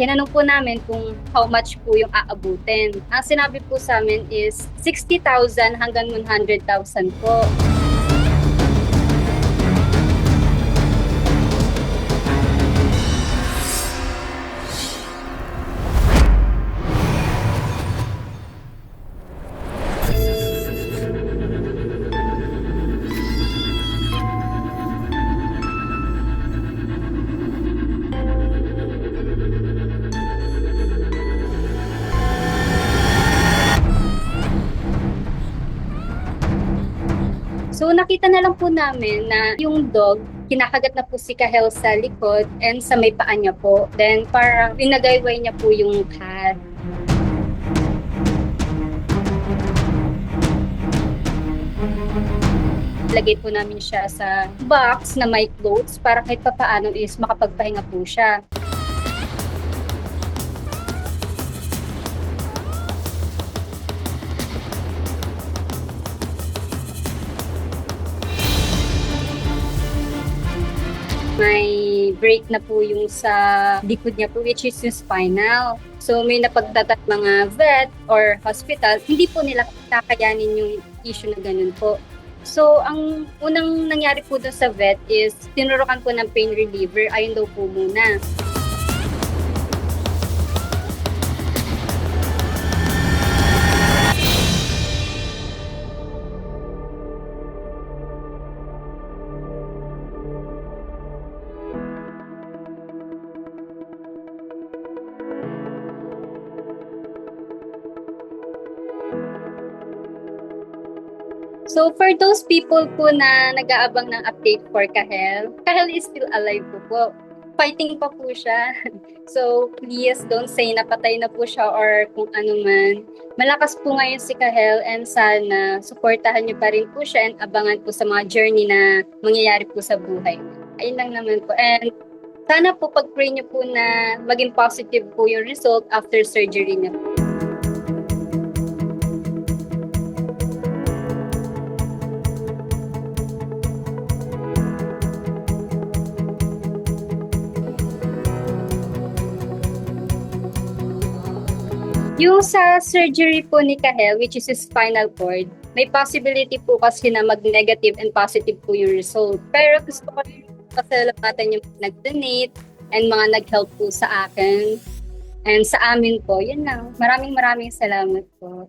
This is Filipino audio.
tinanong po namin kung how much po yung aabutin. Ang sinabi po sa amin is 60,000 hanggang 100,000 po. So nakita na lang po namin na yung dog, kinakagat na po si Kahel sa likod and sa may paa niya po. Then parang pinagayway niya po yung cat. Lagay po namin siya sa box na may clothes para kahit papaano is makapagpahinga po siya. May break na po yung sa likod niya po which is yung spinal. So may napagtatat mga vet or hospital, hindi po nila kakayanin yung issue na ganun po. So ang unang nangyari po doon sa vet is tinurukan po ng pain reliever, ayun daw po muna. So for those people po na nag-aabang ng update for Kahel, Kahel is still alive po po. Fighting pa po siya. So please don't say napatay na po siya or kung ano man. Malakas po ngayon si Kahel and sana suportahan niyo pa rin po siya and abangan po sa mga journey na mangyayari po sa buhay. Ayun lang naman po. And sana po pag-pray niyo po na maging positive po yung result after surgery niya. Yung sa surgery po ni Kahel, which is his spinal cord, may possibility po kasi na mag-negative and positive po yung result. Pero gusto ko rin pasalamatan yung nag-donate and mga nag-help po sa akin. And sa amin po, yun lang. Maraming maraming salamat po.